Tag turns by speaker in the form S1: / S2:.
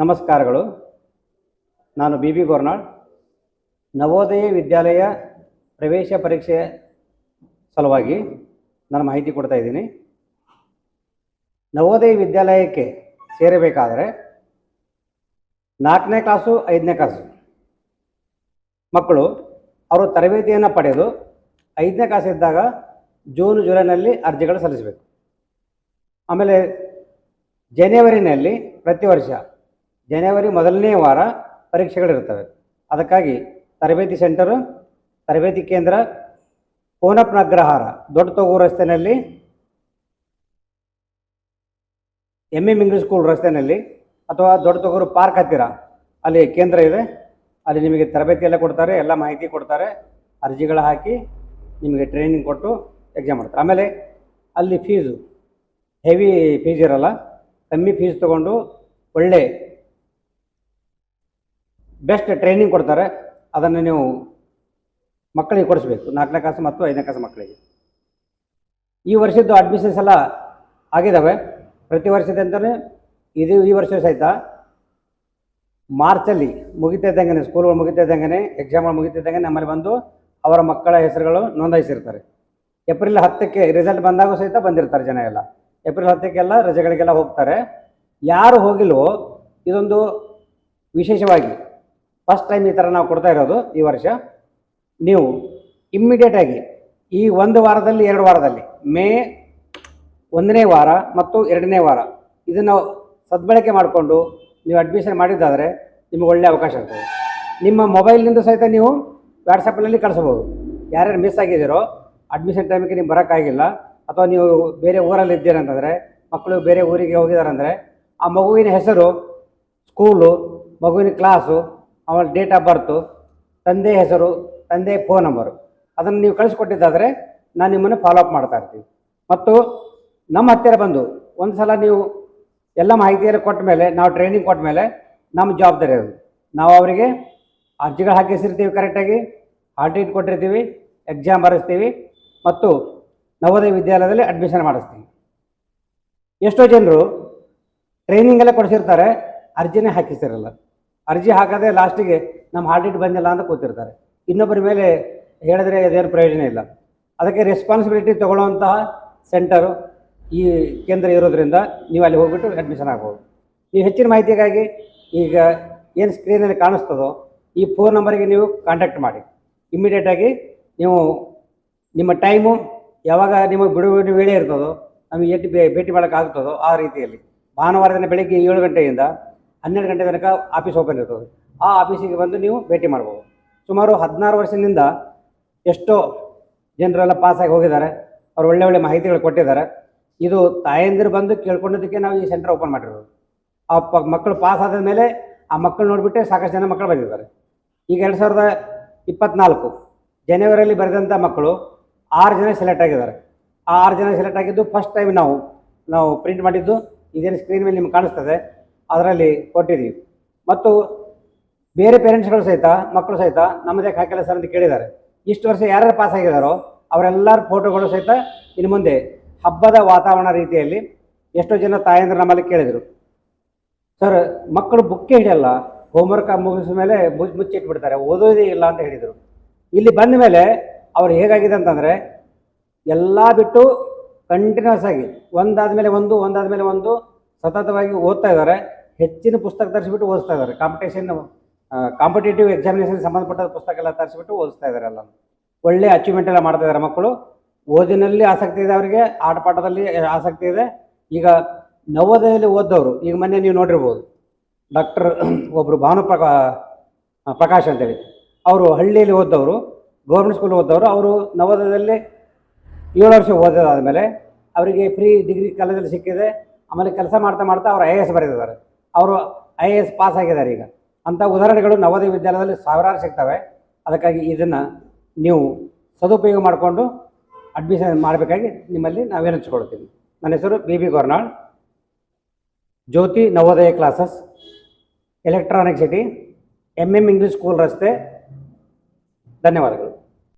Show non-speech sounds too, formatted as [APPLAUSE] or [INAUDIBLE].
S1: ನಮಸ್ಕಾರಗಳು. ನಾನು B B Gornal. Navodaya Vidyalaya ಪ್ರವೇಶ ಪರೀಕ್ಷೆ ಸಲುವಾಗಿ ನಾನು ಮಾಹಿತಿ ಕೊಡ್ತಾ ಇದ್ದೀನಿ. ನವೋದಯ ವಿದ್ಯಾಲಯಕ್ಕೆ ಸೇರಬೇಕಾದರೆ ನಾಲ್ಕನೇ ಕ್ಲಾಸು, ಐದನೇ ಕ್ಲಾಸು ಮಕ್ಕಳು ಅವರು ತರಬೇತಿಯನ್ನು ಪಡೆದು ಐದನೇ ಕ್ಲಾಸ್ ಇದ್ದಾಗ ಜೂನ್, ಜುಲೈನಲ್ಲಿ ಅರ್ಜಿಗಳು ಸಲ್ಲಿಸಬೇಕು. ಆಮೇಲೆ ಜನವರಿನಲ್ಲಿ ಪ್ರತಿ ವರ್ಷ ಜನವರಿ ಮೊದಲನೇ ವಾರ ಪರೀಕ್ಷೆಗಳಿರ್ತವೆ ಅದಕ್ಕಾಗಿ ತರಬೇತಿ ಸೆಂಟರು, ತರಬೇತಿ ಕೇಂದ್ರ ಪೋನಪ್ನ ಅಗ್ರಹಾರ ದೊಡ್ಡ ತೊಗೂರು ರಸ್ತೆಯಲ್ಲಿ ಎಂ ಎಂ ಇಂಗ್ಲೀಷ್ ಸ್ಕೂಲ್ ರಸ್ತೆಯಲ್ಲಿ ಅಥವಾ ದೊಡ್ಡ ತೊಗೂರು ಪಾರ್ಕ್ ಹತ್ತಿರ ಅಲ್ಲಿ ಕೇಂದ್ರ ಇದೆ. ಅಲ್ಲಿ ನಿಮಗೆ ತರಬೇತಿ ಎಲ್ಲ ಕೊಡ್ತಾರೆ, ಎಲ್ಲ ಮಾಹಿತಿ ಕೊಡ್ತಾರೆ. ಅರ್ಜಿಗಳು ಹಾಕಿ ನಿಮಗೆ ಟ್ರೈನಿಂಗ್ ಕೊಟ್ಟು ಎಕ್ಸಾಮ್ ಮಾಡ್ತಾರೆ. ಆಮೇಲೆ ಅಲ್ಲಿ ಫೀಸು, ಹೆವಿ ಫೀಸ್ ಇರೋಲ್ಲ. ಕಮ್ಮಿ ಫೀಸ್ ತೊಗೊಂಡು ಒಳ್ಳೆ ಬೆಸ್ಟ್ ಟ್ರೈನಿಂಗ್ ಕೊಡ್ತಾರೆ. ಅದನ್ನು ನೀವು ಮಕ್ಕಳಿಗೆ ಕೊಡಿಸ್ಬೇಕು. ನಾಲ್ಕನೇ ಕ್ಲಾಸ್ ಮತ್ತು ಐದನೇ ಕ್ಲಾಸ್ ಮಕ್ಕಳಿಗೆ. ಈ ವರ್ಷದ್ದು ಅಡ್ಮಿಷನ್ಸ್ ಎಲ್ಲ ಆಗಿದ್ದಾವೆ ಪ್ರತಿ ವರ್ಷದಂತಲೇ ಇದು ಈ ವರ್ಷ ಸಹಿತ ಮಾರ್ಚಲ್ಲಿ ಮುಗಿತಾ ಇದ್ದಂಗೆ ಸ್ಕೂಲ್ಗಳು ಮುಗಿತಾ ಇದ್ದಂಗೆ ಎಕ್ಸಾಮ್ಗಳು ಮುಗಿತಿದ್ದಂಗೆ ನಮ್ಮಲ್ಲಿ ಬಂದು ಅವರ ಮಕ್ಕಳ ಹೆಸರುಗಳು ನೋಂದಾಯಿಸಿರ್ತಾರೆ. ಏಪ್ರಿಲ್ ಹತ್ತಕ್ಕೆ ರಿಸಲ್ಟ್ ಬಂದಾಗ ಸಹಿತ ಬಂದಿರ್ತಾರೆ ಜನ ಎಲ್ಲ. ಏಪ್ರಿಲ್ ಹತ್ತಕ್ಕೆಲ್ಲ ರಜೆಗಳಿಗೆಲ್ಲ ಹೋಗ್ತಾರೆ. ಯಾರು ಹೋಗಿಲ್ವೋ, ಇದೊಂದು ವಿಶೇಷವಾಗಿ ಫಸ್ಟ್ ಟೈಮ್ ಈ ಥರ ನಾವು ಕೊಡ್ತಾ ಇರೋದು ಈ ವರ್ಷ. ನೀವು ಇಮ್ಮಿಡಿಯೇಟಾಗಿ ಈ ಒಂದು ವಾರದಲ್ಲಿ, ಎರಡು ವಾರದಲ್ಲಿ, ಮೇ ಒಂದನೇ ವಾರ ಮತ್ತು ಎರಡನೇ ವಾರ ಇದನ್ನು ಸದ್ಬಳಕೆ ಮಾಡಿಕೊಂಡು ನೀವು ಅಡ್ಮಿಷನ್ ಮಾಡಿದ್ದಾದರೆ ನಿಮಗೆ ಒಳ್ಳೆಯ ಅವಕಾಶ ಇರ್ತದೆ ನಿಮ್ಮ ಮೊಬೈಲ್ನಿಂದ ಸಹಿತ ನೀವು ವಾಟ್ಸಪ್ನಲ್ಲಿ ಕಳಿಸ್ಬೋದು ಯಾರ್ಯಾರು ಮಿಸ್ ಆಗಿದ್ದೀರೋ ಅಡ್ಮಿಷನ್ ಟೈಮಿಗೆ ನೀವು ಬರೋಕ್ಕಾಗಿಲ್ಲ. ಅಥವಾ ನೀವು ಬೇರೆ ಊರಲ್ಲಿ ಇದ್ದೀರಂತಂದರೆ ಮಕ್ಕಳು ಬೇರೆ ಊರಿಗೆ ಹೋಗಿದ್ದಾರೆ ಅಂದರೆ ಆ ಮಗುವಿನ ಹೆಸರು ಸ್ಕೂಲು ಮಗುವಿನ ಕ್ಲಾಸು ಅವಳ ಡೇಟ್ ಆಫ್ ಬರ್ತು ತಂದೆ ಹೆಸರು, ತಂದೆ ಫೋನ್ ನಂಬರು ಅದನ್ನು ನೀವು ಕಳಿಸ್ಕೊಟ್ಟಿದ್ದಾದರೆ ನಾನು ನಿಮ್ಮನ್ನು ಫಾಲೋ ಅಪ್ ಮಾಡ್ತಾ ಇರ್ತೀವಿ ಮತ್ತು ನಮ್ಮ ಹತ್ತಿರ ಬಂದು ಒಂದು ಸಲ ನೀವು ಎಲ್ಲ ಮಾಹಿತಿಯನ್ನು ಕೊಟ್ಟ ಮೇಲೆ, ನಾವು ಟ್ರೈನಿಂಗ್ ಕೊಟ್ಟ ಮೇಲೆ ನಮ್ಮ ಜವಾಬ್ದಾರಿ ಅದು. ನಾವು ಅವರಿಗೆ ಅರ್ಜಿಗಳು ಹಾಕಿಸಿರ್ತೀವಿ ಕರೆಕ್ಟಾಗಿ ಟಿಕೆಟ್ ಕೊಟ್ಟಿರ್ತೀವಿ ಎಕ್ಸಾಮ್ ಬರೆಸ್ತೀವಿ, ಮತ್ತು ನವೋದಯ ವಿದ್ಯಾಲಯದಲ್ಲಿ ಅಡ್ಮಿಷನ್ ಮಾಡಿಸ್ತೀವಿ. ಎಷ್ಟೋ ಜನರು ಟ್ರೈನಿಂಗೆಲ್ಲ ಕೊಡಿಸಿರ್ತಾರೆ, ಅರ್ಜಿನೇ ಹಾಕಿಸಿರಲ್ಲ. ಅರ್ಜಿ ಹಾಕದೆ ಲಾಸ್ಟಿಗೆ ನಮ್ಮ ಹಾರ್ಟ್ ಟಿಕೆಟ್ ಬಂದಿಲ್ಲ ಅಂತ ಕೂತಿರ್ತಾರೆ. ಇನ್ನೊಬ್ಬರ ಮೇಲೆ ಹೇಳಿದ್ರೆ ಅದೇನು ಪ್ರಯೋಜನ ಇಲ್ಲ. ಅದಕ್ಕೆ ರೆಸ್ಪಾನ್ಸಿಬಿಲಿಟಿ ತಗೊಳ್ಳುವಂತಹ ಸೆಂಟರು ಈ ಕೇಂದ್ರ ಇರೋದ್ರಿಂದ ನೀವು ಅಲ್ಲಿ ಹೋಗ್ಬಿಟ್ಟು ಅಡ್ಮಿಷನ್ ಆಗ್ಬೋದು. ನೀವು ಹೆಚ್ಚಿನ ಮಾಹಿತಿಗಾಗಿ ಈಗ ಏನು ಸ್ಕ್ರೀನಲ್ಲಿ ಕಾಣಿಸ್ತದೋ ಈ ಫೋನ್ ನಂಬರಿಗೆ ನೀವು ಕಾಂಟ್ಯಾಕ್ಟ್ ಮಾಡಿ. ಇಮ್ಮಿಡಿಯೇಟಾಗಿ ನೀವು ನಿಮ್ಮ ಟೈಮು ಯಾವಾಗ ನಿಮಗೆ ಬಿಡುವಿನ ಬಿಡು ವೇಳೆ ಇರ್ತದೋ, ನಮಗೆ ಎಟ್ಟು ಭೇಟಿ ಮಾಡೋಕ್ಕಾಗ್ತದೋ ಆ ರೀತಿಯಲ್ಲಿ. ಭಾನುವಾರ ದಿನ ಬೆಳಗ್ಗೆ ಏಳು ಗಂಟೆಯಿಂದ ಹನ್ನೆರಡು ಗಂಟೆ ತನಕ ಆಫೀಸ್ ಓಪನ್ ಇರ್ತದೆ. ಆ ಆಫೀಸಿಗೆ ಬಂದು ನೀವು ಭೇಟಿ ಮಾಡ್ಬೋದು. ಸುಮಾರು ಹದಿನಾರು ವರ್ಷದಿಂದ ಎಷ್ಟೋ ಜನರೆಲ್ಲ ಪಾಸಾಗಿ ಹೋಗಿದ್ದಾರೆ. ಅವ್ರು ಒಳ್ಳೆ ಒಳ್ಳೆ ಮಾಹಿತಿಗಳು ಕೊಟ್ಟಿದ್ದಾರೆ. ಇದು ತಾಯಂದಿರು ಬಂದು ಕೇಳ್ಕೊಂಡಿದ್ದಕ್ಕೆ ನಾವು ಈ ಸೆಂಟರ್ ಓಪನ್ ಮಾಡಿರೋದು. ಆ ಪ ಮಕ್ಕಳು ಪಾಸ್ ಆದ ಮೇಲೆ ಆ ಮಕ್ಕಳು ನೋಡಿಬಿಟ್ಟೆ ಸಾಕಷ್ಟು ಜನ ಮಕ್ಕಳು ಬಂದಿದ್ದಾರೆ. ಈಗ ಎರಡು ಸಾವಿರದ ಇಪ್ಪತ್ನಾಲ್ಕು ಜನವರಿಯಲ್ಲಿ ಬರೆದಂಥ ಮಕ್ಕಳು ಆರು ಜನ ಸೆಲೆಕ್ಟ್ ಆಗಿದ್ದಾರೆ. ಆ ಆರು ಜನ ಸೆಲೆಕ್ಟ್ ಆಗಿದ್ದು ಫಸ್ಟ್ ಟೈಮ್ ನಾವು ನಾವು ಪ್ರಿಂಟ್ ಮಾಡಿದ್ದು. ಇದೇನು ಸ್ಕ್ರೀನ್ ಮೇಲೆ ನಿಮ್ಗೆ ಕಾಣಿಸ್ತದೆ. ಅದರಲ್ಲಿ ಕೊಟ್ಟಿದ್ದೀವಿ. ಮತ್ತು ಬೇರೆ ಪೇರೆಂಟ್ಸ್ಗಳು ಸಹಿತ, ಮಕ್ಕಳು ಸಹಿತ ನಮ್ಮದೇ ಹಾಕಿಲ್ಲ ಸರ್ ಅಂತ ಕೇಳಿದ್ದಾರೆ. ಇಷ್ಟು ವರ್ಷ ಯಾರ್ಯಾರು ಪಾಸ್ ಆಗಿದ್ದಾರೋ ಅವರೆಲ್ಲರ ಫೋಟೋಗಳು ಸಹಿತ ಇನ್ನು ಮುಂದೆ ಹಬ್ಬದ ವಾತಾವರಣ ರೀತಿಯಲ್ಲಿ ಎಷ್ಟೋ ಜನ ತಾಯಂದ್ರೆ ನಮ್ಮಲ್ಲಿ ಕೇಳಿದರು. ಸರ್ ಮಕ್ಕಳು ಬುಕ್ಕೆ ಹಿಡಿಯಲ್ಲ ಹೋಮ್ವರ್ಕ್ ಮುಗಿಸಿದ ಮೇಲೆ ಮುಚ್ಚಿ ಮುಚ್ಚಿಟ್ಬಿಡ್ತಾರೆ, ಓದೋದೇ ಇಲ್ಲ ಅಂತ ಹೇಳಿದರು. ಇಲ್ಲಿ ಬಂದ ಮೇಲೆ ಅವ್ರು ಹೇಗಾಗಿದೆ ಅಂತಂದರೆ ಎಲ್ಲ ಬಿಟ್ಟು ಕಂಟಿನ್ಯೂಸ್ ಆಗಿ ಒಂದಾದ ಮೇಲೆ ಒಂದು ಒಂದಾದ ಮೇಲೆ ಒಂದು, ಸತತವಾಗಿ ಓದ್ತಾ ಇದ್ದಾರೆ. ಹೆಚ್ಚಿನ ಪುಸ್ತಕ ತರಿಸ್ಬಿಟ್ಟು ಓದಿಸ್ತಾ ಇದ್ದಾರೆ. ಕಾಂಪಿಟೇಷನ್ ಕಾಂಪಿಟೇಟಿವ್ ಎಕ್ಸಾಮಿನೇಷನ್ ಸಂಬಂಧಪಟ್ಟ ಪುಸ್ತಕ ಎಲ್ಲ ತರಿಸ್ಬಿಟ್ಟು ಓದಿಸ್ತಾ ಇದ್ದಾರೆ ಎಲ್ಲ ಒಳ್ಳೆ ಅಚೀವ್ಮೆಂಟ್ ಎಲ್ಲ ಮಾಡ್ತಾ ಇದ್ದಾರೆ ಮಕ್ಕಳು. ಓದಿನಲ್ಲಿ ಆಸಕ್ತಿ ಇದೆ ಅವರಿಗೆ ಆಟ ಪಾಠದಲ್ಲಿ ಆಸಕ್ತಿ ಇದೆ. ಈಗ ನವೋದಯದಲ್ಲಿ ಓದ್ದವರು, ಈಗ ಮೊನ್ನೆ ನೀವು ನೋಡಿರ್ಬೋದು. ಡಾಕ್ಟರ್ [CLEARS THROAT] ಒಬ್ಬರು ಭಾನು ಪ್ರಕಾ ಪ್ರಕಾಶ್ ಅಂತೇಳಿ. ಅವರು ಹಳ್ಳಿಯಲ್ಲಿ ಓದ್ದವರು ಗೌರ್ಮೆಂಟ್ ಸ್ಕೂಲ್ ಓದ್ದವರು. ಅವರು ನವೋದಯದಲ್ಲಿ ಏಳು ವರ್ಷ ಓದೋದಾದಮೇಲೆ ಅವರಿಗೆ ಫ್ರೀ ಡಿಗ್ರಿ ಕಾಲೇಜಲ್ಲಿ ಸಿಕ್ಕಿದೆ. ಆಮೇಲೆ ಕೆಲಸ ಮಾಡ್ತಾ ಮಾಡ್ತಾ ಅವರು ಐ ಎ ಎಸ್ ಬರೆದಿದ್ದಾರೆ ಅವರು ಐ ಎ ಎಸ್ ಪಾಸ್ ಆಗಿದ್ದಾರೆ ಈಗ. ಅಂಥ ಉದಾಹರಣೆಗಳು ನವೋದಯ ವಿದ್ಯಾಲಯದಲ್ಲಿ ಸಾವಿರಾರು ಸಿಗ್ತವೆ. ಅದಕ್ಕಾಗಿ ಇದನ್ನು ನೀವು ಸದುಪಯೋಗ ಮಾಡಿಕೊಂಡು ಅಡ್ಮಿಷನ್ ಮಾಡಬೇಕಾಗಿ ನಿಮ್ಮಲ್ಲಿ ನಾವು ವಿನಂತಿಸ್ಕೊಳ್ತೀವಿ ನನ್ನ ಹೆಸರು B B Gornal. Jyoti Navodaya classes electronic city M M English school ರಸ್ತೆ. ಧನ್ಯವಾದಗಳು.